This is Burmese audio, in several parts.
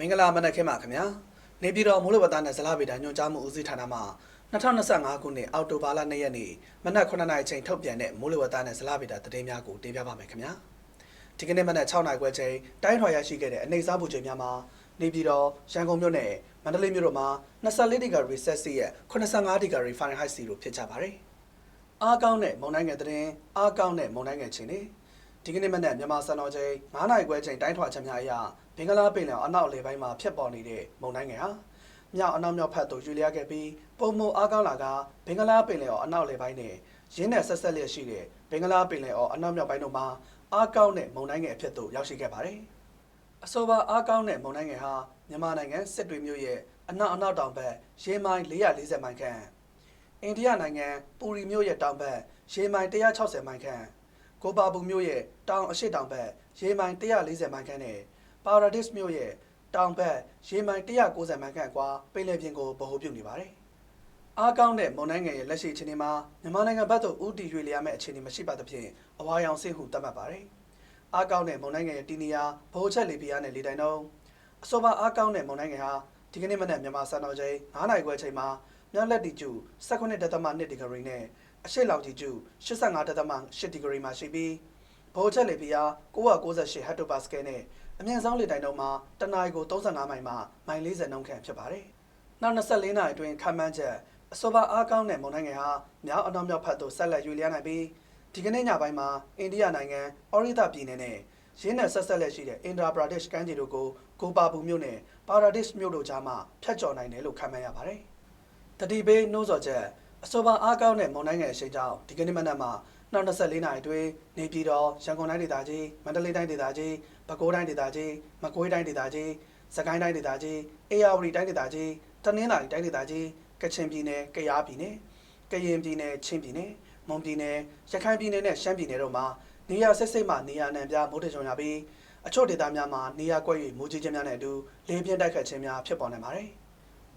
မင်္ဂလာမနက်ခင်းပါခင်ဗျာနေပြည်တော်မိုးလေဝသနဲ့ဇလဗေဒညွှန်ကြားမှုဦးစီးဌာနမှ2025ခုနှစ်အောက်တိုဘာလ2ရက်နေ့မနက်9:00နာရီချိန်ထုတ်ပြန်တဲ့မိုးလေဝသနဲ့ဇလဗေဒသတင်းများကိုတင်ပြပါမယ်ခင်ဗျာဒီကနေ့မနက်6:00နာရီခွဲချိန်တိုင်းထွာရရှိခဲ့တဲ့အနေစားပူချိန်များမှာနေပြည်တော်ရန်ကုန်မြို့နဲ့မန္တလေးမြို့တို့မှာ24ဒီဂရီဆက်စီရဲ့85ဒီဂရီဖာရင်ဟိုက်စီတို့ဖြစ်ကြပါတယ်အားကောင်းတဲ့မုန်တိုင်းငယ်သတင်းအားကောင်းတဲ့မုန်တိုင်းငယ်ချင်းတွေ ဒီကနေ့မနက်မြန်မာစံတော်ချိန်9:00နာရီခွဲချိန်တိုင်းထွာချက်များအရဘင်္ဂလားပင်လယ်အနောက်လေပိုင်းမှာဖြစ်ပေါ်နေတဲ့မုန်တိုင်းငယ်ဟာမြောက်အနောက်မြောက်ဖက်သို့ရွေ့လျားခဲ့ပြီးပုံမအားကောင်းလာကဘင်္ဂလားပင်လယ်အနောက်လေပိုင်းနဲ့ရင်းနဲ့ဆက်ဆက်လျက်ရှိတဲ့ဘင်္ဂလားပင်လယ်အနောက်မြောက်ပိုင်းတို့မှာအားကောင်းတဲ့မုန်တိုင်းငယ်အဖြစ်သို့ရောက်ရှိခဲ့ပါတယ်။အဆိုပါအားကောင်းတဲ့မုန်တိုင်းငယ်ဟာမြန်မာနိုင်ငံစစ်တွေမြို့ရဲ့အနောက်အနောက်တောင်ဘက်ရေမိုင်440မိုင်ခန့်အိန္ဒိယနိုင်ငံပူရီမြို့ရဲ့တောင်ဘက်ရေမိုင်160မိုင်ခန့် ကိုပါဘူးမြို့ရဲ့တောင်အရှိတောင်ဘက်ရေမိုင်140မိုင်ခန့်နဲ့ပါရာဒစ်မြို့ရဲ့တောင်ဘက်ရေမိုင်190မိုင်ခန့်ကွာပင်လယ်ပြင်ကိုဗဟိုပြုနေပါတယ်။အားကောင်းတဲ့မုန်တိုင်းငယ်ရဲ့လက်ရှိအခြေအနေမှာမြန်မာနိုင်ငံဘက်သို့ဦးတည်ရွေ့လျားမဲ့အခြေအနေမရှိပါသဖြင့်အဝါရောင်စိတ်ဟုသတ်မှတ်ပါတယ်။အားကောင်းတဲ့မုန်တိုင်းငယ်ရဲ့တီနီယာဗဟိုချက်လေပြင်းအားနဲ့လေတိုင်နှုန်းအဆိုပါအားကောင်းတဲ့မုန်တိုင်းငယ်ဟာဒီကနေ့မနက်မြန်မာစံတော်ချိန်9:00နာရီခွဲအချိန်မှာမြောက်လက်တီကျူ19.1ဒီဂရီနဲ့ အရှိလောက်တီကျူ85.8ဒီဂရီမှာရှိပြီးဗဟိုချက်လေပြင်းအား998ဟက်တိုပါစကယ်နဲ့အမြန်ဆုံးလေတိုင်တုံးမှာတနအီကို35မိုင်မှမိုင်40နှုန်းခန့်ဖြစ်ပါတယ်။နောက်24နာရီအတွင်းခန့်မှန်းချက်အဆိုပါအားကောင်းတဲ့မုန်တိုင်းငယ်ဟာမြောက်အနောက်မြောက်ဖက်သို့ဆက်လက်ရွေ့လျားနိုင်ပြီးဒီကနေ့ညပိုင်းမှာအိန္ဒိယနိုင်ငံအော်ရီတာပြည်နယ်နဲ့ရင်းနဲ့ဆက်ဆက်လက်ရှိတဲ့အင်ဒရာပရာဒစ်ကမ်းခြေတို့ကိုကိုပါပူမြို့နယ်ပါရာဒစ်မြို့တို့ကြားမှာဖြတ်ကျော်နိုင်တယ်လို့ခန့်မှန်းရပါတယ်။တတိပေးနှိုးဆော်ချက် အဆိုပါအားကောင်းတဲ့မုန်တိုင်းငယ်အရှိန်ကြောင့်ဒီကနေ့မနက်မှာနောက်24နာရီအတွင်းနေပြည်တော်ရန်ကုန်တိုင်းဒေသကြီးမန္တလေးတိုင်းဒေသကြီးပဲခူးတိုင်းဒေသကြီးမကွေးတိုင်းဒေသကြီးစကိုင်းတိုင်းဒေသကြီးအေရဝတီတိုင်းဒေသကြီးတနင်္သာရီတိုင်းဒေသကြီးကချင်ပြည်နယ်ကယားပြည်နယ်ကရင်ပြည်နယ်ချင်းပြည်နယ်မွန်ပြည်နယ်ရခိုင်ပြည်နယ်နဲ့ရှမ်းပြည်နယ်တို့မှာနေရာဆက်စိတ်မှနေရာအနှံ့ပြားမိုးထချုံရပြီးအချို့ဒေသများမှာနေရာကွက်၍မိုးကြီးခြင်းများနဲ့အတူလေပြင်းတိုက်ခတ်ခြင်းများဖြစ်ပေါ်နေပါတယ်။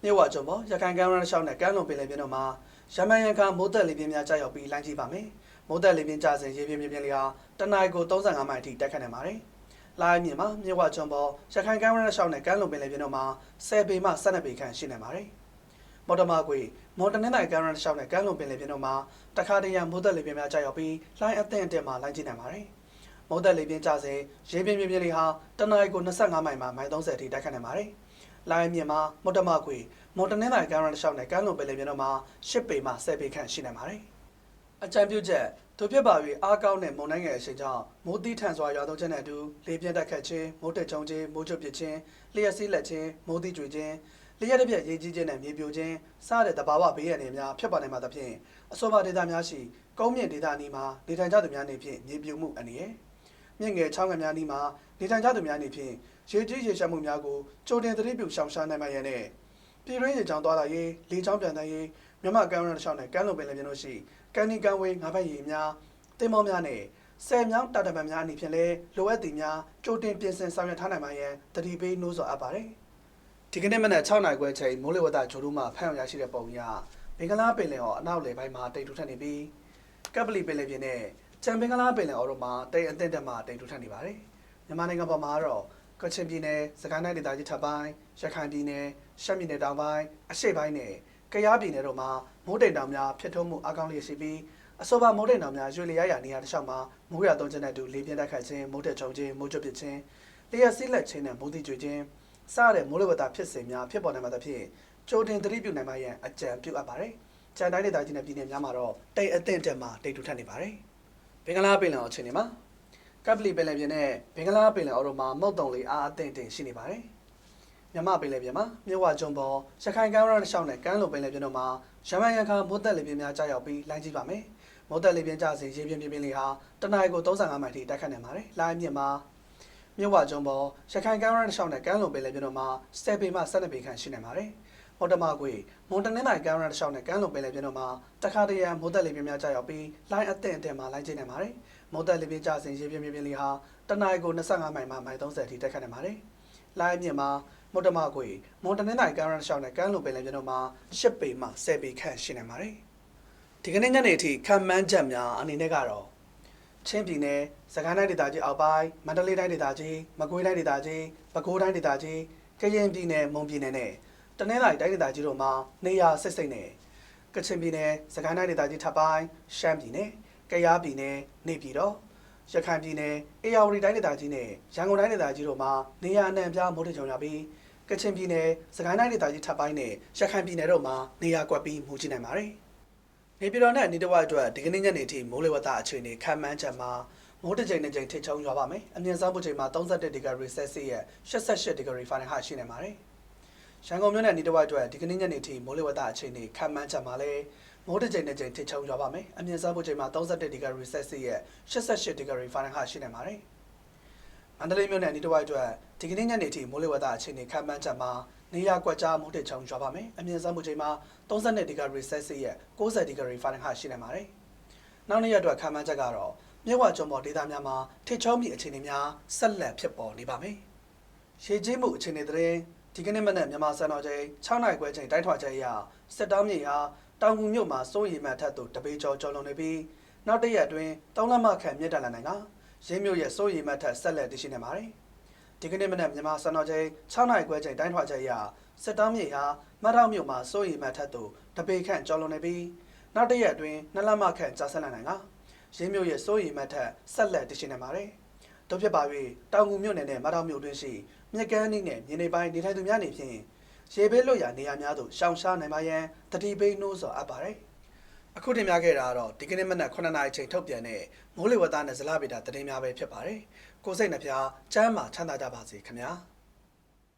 မြို့ဝကျုံပေါ်ရခိုင်ကမ်းရိုးတန်းလျှောက်နဲ့ကမ်းလွန်ပင်လယ်ပြင်တို့မှာရမန်ရန်ကမိုးသက်လေပြင်းများကြာရောက်ပြီးလှမ်းကြည့်ပါမယ်။မိုးသက်လေပြင်းကျစဉ်ရေပြင်းပြင်းပြင်းလေးဟာတနအီကို35မိုင်အထိတက်ခတ်နေပါတယ်။လာမြင့်မှာမြို့ဝကျုံပေါ်ရခိုင်ကမ်းရိုးတန်းလျှောက်နဲ့ကမ်းလွန်ပင်လယ်ပြင်တို့မှာ10ပေမှ12ပေခန့်ရှိနေပါတယ်။မော်တမာကွေမော်တနင်္သာရီကမ်းရိုးတန်းလျှောက်နဲ့ကမ်းလွန်ပင်လယ်ပြင်တို့မှာတခါတရံမိုးသက်လေပြင်းများကြာရောက်ပြီးလှိုင်းအသင့်အတင့်မှလှမ်းကြည့်နေပါတယ်။မုတ်သက်လေပြင်းကြစဉ်ရေပြင်းပြင်းပြင်းလေးဟာတနအီကို25မိုင်မှမိုင်30အထိတိုက်ခတ်နေပါတယ်။ လိုင်းမြင့်မှာမုတ်တမခွေမော်တနင်္သာရီကမ်းရန်တစ်လျှောက်နဲ့ကမ်းလွန်ပင်လယ်ပြင်တို့မှာ10ပေမှ10ပေခန့်ရှိနေပါတယ်။အကြံပြုချက်သူဖြစ်ပါ၍အားကောင်းတဲ့မုန်တိုင်းငယ်အရှိန်ကြောင့်မိုးသီးထန်စွာရွာသွန်းခြင်းနဲ့အတူလေပြင်းတက်ခတ်ခြင်းမိုးတက်ချုံခြင်းမိုးချုပ်ပစ်ခြင်းလျှက်စီးလက်ခြင်းမိုးသီးကျွေခြင်းလျှက်တစ်ပြက်ရေကြီးခြင်းနဲ့မြေပြိုခြင်းစတဲ့တဘာဝဘေးရန်တွေများဖြစ်ပေါ်နိုင်မှာသဖြင့်အဆိုပါဒေသများရှိကုန်းမြင့်ဒေသအနီးမှာနေထိုင်ကြသူများနေဖြင့်မြေပြိုမှုအနေနဲ့ မြင့်ငယ်ချောင်းငယ်များအနီးမှာနေထိုင်ကြသူများနေဖြင့်ရေကြီးရေရှမ်းမှုများကိုကြိုတင်သတိပြုရှောင်ရှားနိုင်မှရန်နဲ့ပြည်တွင်းရေချောင်းသွားလာရေးလေချောင်းပြန်တန်းရေးမြမကမ်းရန်တစ်လျှောက်နဲ့ကမ်းလွန်ပင်လယ်ပြင်တို့ရှိကန်နီကန်ဝေးငါးဖက်ရေများတင်မောများနဲ့ဆယ်မြောင်းတာတပံများအနေဖြင့်လည်းလိုအပ်သည်များကြိုတင်ပြင်ဆင်ဆောင်ရွက်ထားနိုင်မှရန်တတိပေးနှိုးဆော်အပ်ပါတယ်ဒီကနေ့မနက်6နာရီခွဲချိန်မိုးလေဝသဂျိုဒူးမှဖမ်းရရှိတဲ့ပုံရဘင်္ဂလားပင်လယ်ော်အနောက်လေပိုင်းမှာတိတ်ထူထပ်နေပြီးကပ်ပလီပင်လယ်ပြင်နဲ့ ချမ်ဘင်္ဂလားပင်လယ်အော်တို့မှာတိတ်အသင့်တက်မှတိတ်ထူထပ်နေပါတယ်မြန်မာနိုင်ငံပေါ်မှာတော့ကချင်ပြည်နယ်စကိုင်းတိုင်းဒေသကြီးထပ်ပိုင်းရခိုင်ပြည်နယ်ရှမ်းပြည်နယ်တောင်ပိုင်းအရှေ့ပိုင်းနဲ့ကယားပြည်နယ်တို့မှာမိုးတိမ်တောင်များဖြစ်ထွန်းမှုအကောင်းလေးရှိပြီးအဆိုပါမိုးတိမ်တောင်များရွှေလျားရာနေရာတစ်လျှောက်မှာမိုးရသုံးခြင်းနဲ့အတူလေပြင်းတိုက်ခတ်ခြင်းမိုးတက်ချုံခြင်းမိုးကြွပစ်ခြင်းလျှက်စီးလက်ခြင်းနဲ့မိုးတိကျွေခြင်းစတဲ့မိုးလေဝသဖြစ်စဉ်များဖြစ်ပေါ်နိုင်မှာသဖြင့်ကြိုတင်သတိပြုနိုင်မှရန်အကြံပြုအပ်ပါတယ်။ကြံတိုင်းဒေသကြီးနဲ့ပြည်နယ်များမှာတော့တိတ်အသင့်တက်မှာတိတ်ထူထပ်နေပါတယ်။ ဘင်္ဂလားပင်လယ်အခြေအနေမှာကပ်ပလီပင်လယ်ပြင်နဲ့ဘင်္ဂလားပင်လယ်အော်တို့မှာမုတ်တုံလေးအားအသင့်တင်ရှိနေပါတယ်။မြမပင်လယ်ပြင်မှာမြဝကျုံပေါ်ရခိုင်ကမ်းရိုးတန်းတစ်လျှောက်နဲ့ကမ်းလွန်ပင်လယ်ပြင်တို့မှာရမန်ရန်ခါမိုးသက်လေပြင်းများကြာရောက်ပြီးလိုင်းကြည့်ပါမယ်။မိုးသက်လေပြင်းကျစဉ်ရေပြင်းပြင်းပြင်းလေးဟာတနအီကို35မိုင်ထိတိုက်ခတ်နေပါတယ်။လိုင်းမြင့်မှာမြဝကျုံပေါ်ရခိုင်ကမ်းရိုးတန်းတစ်လျှောက်နဲ့ကမ်းလွန်ပင်လယ်ပြင်တို့မှာ7ပေမှ12ပေခန့်ရှိနေပါတယ်။ မော်တမကွေမွန်တနင်္သာရီကမ်းရိုးတန်းတစ်လျှောက်နဲ့ကမ်းလွန်ပင်လယ်ပြင်တို့မှာတခါတရံမိုးသက်လေပြင်းများကြာရောက်ပြီးလိုင်းအသင့်အတင့်မှာလိုင်းကျနေပါတယ်။မိုးသက်လေပြင်းကျစဉ်ရေပြင်းပြင်းပြင်းလေးဟာတနအီကို25မိုင်မှမိုင်30ထိတိုက်ခတ်နေပါတယ်။လိုင်းမြင့်မှာမုတ်တမကွေမွန်တနင်္သာရီကမ်းရိုးတန်းတစ်လျှောက်နဲ့ကမ်းလွန်ပင်လယ်ပြင်တို့မှာ10ပေမှ10ပေခန့်ရှိနေပါတယ်။ဒီကနေ့ညနေအထိခံမှန်းချက်များအနေနဲ့ကတော့ချင်းပြည်နယ်စကိုင်းတိုင်းဒေသကြီးအောက်ပိုင်းမန္တလေးတိုင်းဒေသကြီးမကွေးတိုင်းဒေသကြီးပဲခူးတိုင်းဒေသကြီးကရင်ပြည်နယ်မွန်ပြည်နယ်နဲ့ တနင်္လာရီတိုင်းဒေသကြီးတို့မှာနေရာစိတ်စိတ်နဲ့ကချင်ပြည်နယ်စကိုင်းတိုင်းဒေသကြီးထပ်ပိုင်းရှမ်းပြည်နယ်ကယားပြည်နယ်နေပြည်တော်ရခိုင်ပြည်နယ်အေရဝတီတိုင်းဒေသကြီးနဲ့ရန်ကုန်တိုင်းဒေသကြီးတို့မှာနေရာအနှံ့အပြားမိုးထချုံရပြီးကချင်ပြည်နယ်စကိုင်းတိုင်းဒေသကြီးထပ်ပိုင်းနဲ့ရခိုင်ပြည်နယ်တို့မှာနေရာကွက်ပြီးမူကြည့်နိုင်ပါတယ်နေပြည်တော်နဲ့နေတဝက်အတွက်ဒီကနေ့ညနေထိမိုးလေဝသအခြေအနေခံမှန်းချက်မှာမိုးတစ်ချိန်တစ်ချိန်ထိချုံရွာပါမယ်။အမြင့်ဆုံးပူချိန်မှာ31ဒီဂရီဆဲလ်စီရဲ့88ဒီဂရီဖာရင်ဟိုက်ရှိနေပါတယ်။ ရန်ကုန်မြို့နယ်နေတဝက်အတွက်ဒီကနေ့ညနေထိမိုးလေဝသအခြေအနေခံမှန်းချက်မှာလည်းမိုးတစ်ချိန်တစ်ချိန်ထိချုံရွာပါမယ်။အမြင့်ဆုံးပူချိန်မှာ31ဒီဂရီဆဲလ်စီရဲ့88ဒီဂရီဖာရင်ဟိုက်ရှိနေပါတယ်။မန္တလေးမြို့နယ်နေတဝက်အတွက်ဒီကနေ့ညနေထိမိုးလေဝသအခြေအနေခံမှန်းချက်မှာနေရကွက်ကြားမိုးတစ်ချုံရွာပါမယ်။အမြင့်ဆုံးပူချိန်မှာ32ဒီဂရီဆဲလ်စီရဲ့90ဒီဂရီဖာရင်ဟိုက်ရှိနေပါတယ်။နောက်နေ့ရက်အတွက်ခံမှန်းချက်ကတော့မြဝကျွန်းပေါ်ဒေသများမှာထိတ်ချုံးမိအခြေအနေများဆက်လက်ဖြစ်ပေါ်နေပါမယ်။ရေကြီးမှုအခြေအနေသတင်း ဒီကနေ့မနက်မြန်မာစံတော်ချိန်6နာရီခွဲချိန်တိုင်းထွာချက်အရစစ်တောင်းမြေဟာတောင်ကူမြို့မှာစိုးရိမ်မှတ်ထက်သို့တပေကျော်ကျော်လွန်နေပြီးနောက်တစ်ရက်အတွင်းတောင်းလမ်းမခန့်မြင့်တက်လာနိုင်ကရင်းမြို့ရဲ့စိုးရိမ်မှတ်ထက်ဆက်လက်တည်ရှိနေပါတယ်။ဒီကနေ့မနက်မြန်မာစံတော်ချိန်6နာရီခွဲချိန်တိုင်းထွာချက်အရစစ်တောင်းမြေဟာမတ်ထောင်မြို့မှာစိုးရိမ်မှတ်ထက်သို့တပေခန့်ကျော်လွန်နေပြီးနောက်တစ်ရက်အတွင်းနှစ်လမ်းမခန့်ကြာဆက်လာနိုင်ကရင်းမြို့ရဲ့စိုးရိမ်မှတ်ထက်ဆက်လက်တည်ရှိနေပါတယ်။တို့ဖြစ်ပါ၍တောင်ငူမြို့နယ်နဲ့မတောင်မြို့တွင်ရှိ မြက်ကန်းနှင်းနဲ့မြေနေပိုင်းနေထိုင်သူများနေဖြင့်ရေဘေးလွတ်ရာနေရာများသို့ရှောင်ရှားနိုင်ပါရန်တတိပိနှိုးဆော်အပ်ပါတယ်။အခုတင်ပြခဲ့တာကတော့ဒီကနေ့မနက်9:00နာရီချိန်ထုတ်ပြန်တဲ့မိုးလေဝသနဲ့ဇလဗေဒသတင်းများပဲဖြစ်ပါတယ်။ကိုယ်စိတ်နှပြချမ်းမာချမ်းသာကြပါစေခင်ဗျာ။